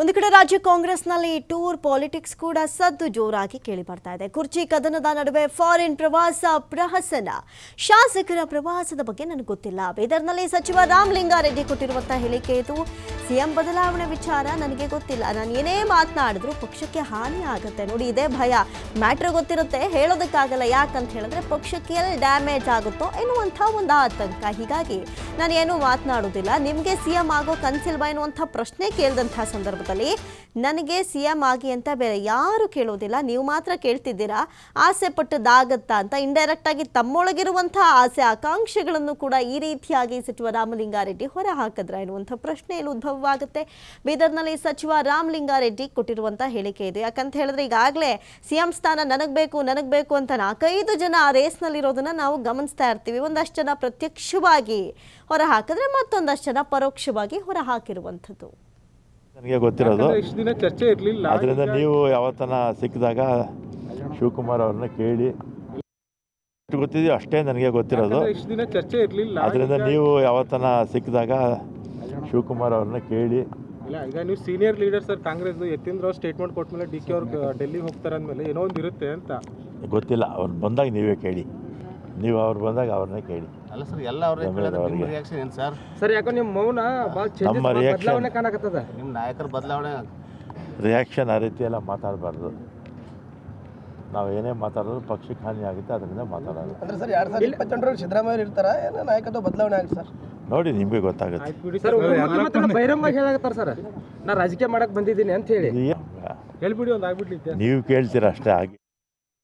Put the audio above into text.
ಒಂದು ಕಡೆ ರಾಜ್ಯ ಕಾಂಗ್ರೆಸ್ನಲ್ಲಿ ಟೂರ್ ಪಾಲಿಟಿಕ್ಸ್ ಕೂಡ ಸದ್ದು ಜೋರಾಗಿ ಕೇಳಿ ಬರ್ತಾ ಇದೆ. ಕುರ್ಚಿ ಕದನದ ನಡುವೆ ಫಾರಿನ್ ಪ್ರವಾಸ ಪ್ರಹಸನ. ಶಾಸಕರ ಪ್ರವಾಸದ ಬಗ್ಗೆ ನನಗೆ ಗೊತ್ತಿಲ್ಲ. ಬೀದರ್ನಲ್ಲಿ ಸಚಿವ ರಾಮಲಿಂಗಾರೆಡ್ಡಿ ಕೊಟ್ಟಿರುವಂತಹ ಹೇಳಿಕೆ ಇದು. ಸಿಎಂ ಬದಲಾವಣೆ ವಿಚಾರ ನನಗೆ ಗೊತ್ತಿಲ್ಲ. ನಾನು ಏನೇ ಮಾತನಾಡಿದ್ರು ಪಕ್ಷಕ್ಕೆ ಹಾನಿ ಆಗುತ್ತೆ. ನೋಡಿ, ಇದೇ ಭಯ. ಮ್ಯಾಟ್ರ್ ಗೊತ್ತಿರುತ್ತೆ. ಹೇಳೋದಕ್ಕಾಗಲ್ಲ ಯಾಕಂತ ಹೇಳಿದ್ರೆ ಪಕ್ಷಕ್ಕೆ ಎಲ್ಲಿ ಡ್ಯಾಮೇಜ್ ಆಗುತ್ತೋ ಎನ್ನುವಂಥ ಒಂದು ಆತಂಕ. ಹೀಗಾಗಿ ನಾನು ಏನು ಮಾತನಾಡೋದಿಲ್ಲ ನಿಮಗೆ ಸಿಎಂ ಆಗೋ ಕನ್ಸಿಲ್ವಾ ಎನ್ನುವಂಥ ಪ್ರಶ್ನೆ ಕೇಳಿದಂಥ ಸಂದರ್ಭದಲ್ಲಿ ನನಗೆ ಸಿ ಎಂ ಆಗಿ ಅಂತ ಬೇರೆ ಯಾರು ಕೇಳೋದಿಲ್ಲ. ನೀವು ಮಾತ್ರ ಕೇಳ್ತಿದ್ದೀರಾ? ಆಸೆ ಪಟ್ಟದಾಗತ್ತಾ ಅಂತ ಇಂಡೈರೆಕ್ಟ್ ಆಗಿ ತಮ್ಮೊಳಗಿರುವಂಥ ಆಸೆ, ಆಕಾಂಕ್ಷೆಗಳನ್ನು ಕೂಡ ಈ ರೀತಿಯಾಗಿ ಸಚಿವ ರಾಮಲಿಂಗಾರೆಡ್ಡಿ ಹೊರ ಹಾಕಿದ್ರ ಪ್ರಶ್ನೆ ಇಲ್ಲಿ ಉದ್ಭವವಾಗುತ್ತೆ. ಬೀದರ್ನಲ್ಲಿ ಸಚಿವ ರಾಮಲಿಂಗಾರೆಡ್ಡಿ ಕೊಟ್ಟಿರುವಂಥ ಹೇಳಿಕೆ ಇದೆ. ಯಾಕಂತ ಹೇಳಿದ್ರೆ ಈಗಾಗಲೇ ಸಿ ಎಂ ಸ್ಥಾನ ನನಗೆ ಬೇಕು ನನಗೆ ಬೇಕು ಅಂತ ನಾಲ್ಕೈದು ಜನ ಆ ರೇಸ್ನಲ್ಲಿರೋದನ್ನು ನಾವು ಗಮನಿಸ್ತಾ ಇರ್ತೀವಿ. ಒಂದಷ್ಟು ಜನ ಪ್ರತ್ಯಕ್ಷವಾಗಿ ಹೊರ ಹಾಕಿದ್ರೆ ಮತ್ತೊಂದಷ್ಟು ಜನ ಪರೋಕ್ಷವಾಗಿ ಹೊರ ಹಾಕಿರುವಂಥದ್ದು ನನಗೆ ಗೊತ್ತಿರೋದು. ಇಷ್ಟು ದಿನ ಚರ್ಚೆ ಇರಲಿಲ್ಲ ಅದರಿಂದ ನೀವು ಯಾವತ್ತನ ಸಿಕ್ಕಿದಾಗ ಶಿವಕುಮಾರ್ ಅವ್ರನ್ನ ಕೇಳಿ. ಎಷ್ಟು ಗೊತ್ತಿದೆಯೋ ಅಷ್ಟೇ ನನಗೆ ಗೊತ್ತಿರೋದು. ಇಷ್ಟು ದಿನ ಚರ್ಚೆ ಇರಲಿಲ್ಲ ಅದರಿಂದ ನೀವು ಯಾವತ್ತನ ಸಿಕ್ಕಿದಾಗ ಶಿವಕುಮಾರ್ ಅವ್ರನ್ನ ಕೇಳಿ. ಇಲ್ಲ ಈಗ ನೀವು senior leader sir Congress Yatindra ಅವ್ರು ಸ್ಟೇಟ್ಮೆಂಟ್ ಕೊಟ್ಮೇಲೆ ಡಿ ಕೆ ಅವ್ರು ಡೆಲ್ಲಿಗೆ ಹೋಗ್ತಾರೆ ಅಂದಮೇಲೆ ಏನೋ ಒಂದು ಇರುತ್ತೆ ಅಂತ. ಗೊತ್ತಿಲ್ಲ ಅವ್ರು ಬಂದಾಗ ನೀವೇ ಕೇಳಿ. ನೀವು ಅವ್ರು ಬಂದಾಗ ಅವ್ರನ್ನೇ ಕೇಳಿ. ಅಲ್ಲ ಸರ್ ಎಲ್ಲ ಅವ್ರೇ ಕೇಳೋದು ನಿಮ್ಮ ರಿಯಾಕ್ಷನ್ ಏನು ಸರ್? ಸರ್ ಯಾಕೋ ನಿಮ್ಮ ಮೌನ ಭಾಳ ನಮ್ಮ ರಿಯಾಕ್ಷನ್ ಕಾಣಕತ್ತದ? ನಿಮ್ಮ ನಾಯಕರ ಬದಲಾವಣೆ ರಿಯಾಕ್ಷನ್ ಆ ರೀತಿ ಎಲ್ಲ ಮಾತಾಡಬಾರ್ದು. ನಾವು ಏನೇ ಮಾತಾಡೋದು ಪಕ್ಷಕ್ಕೆ ಹಾನಿ ಆಗುತ್ತೆ ಅದರಿಂದ ಮಾತಾಡೋದು. ಅಂದ್ರೆ ಸರ್ ಎರಡ್ ಸಾವಿರದ ಇಪ್ಪತ್ತೆಂಟರಲ್ಲಿ ಸಿದ್ದರಾಮಯ್ಯ ಇರ್ತಾರ? ಏನೋ ನಾಯಕತ್ವ ಬದಲಾವಣೆ ಆಗುತ್ತೆ ಸರ್? ನೋಡಿ ನಿಮಗೆ ಗೊತ್ತಾಗುತ್ತೆ. ಆಯ್ತು ಬಿಡಿ ಸರ್ ಬಹಿರಂಗ ಹೇಳಕತ್ತಾರ ಸರ್. ನಾ ರಾಜಕೀಯ ಮಾಡಕ್ ಬಂದಿದ್ದೀನಿ ಅಂತ ಹೇಳಿ. ಇದು ಏನ್- ಹೇಳ್ಬಿಡಿ ಒಂದು ಆಗ್ಬಿಡ್ಲಿ ನೀವು ಕೇಳ್ತೀರ ಅಷ್ಟೇ ಆಗಿ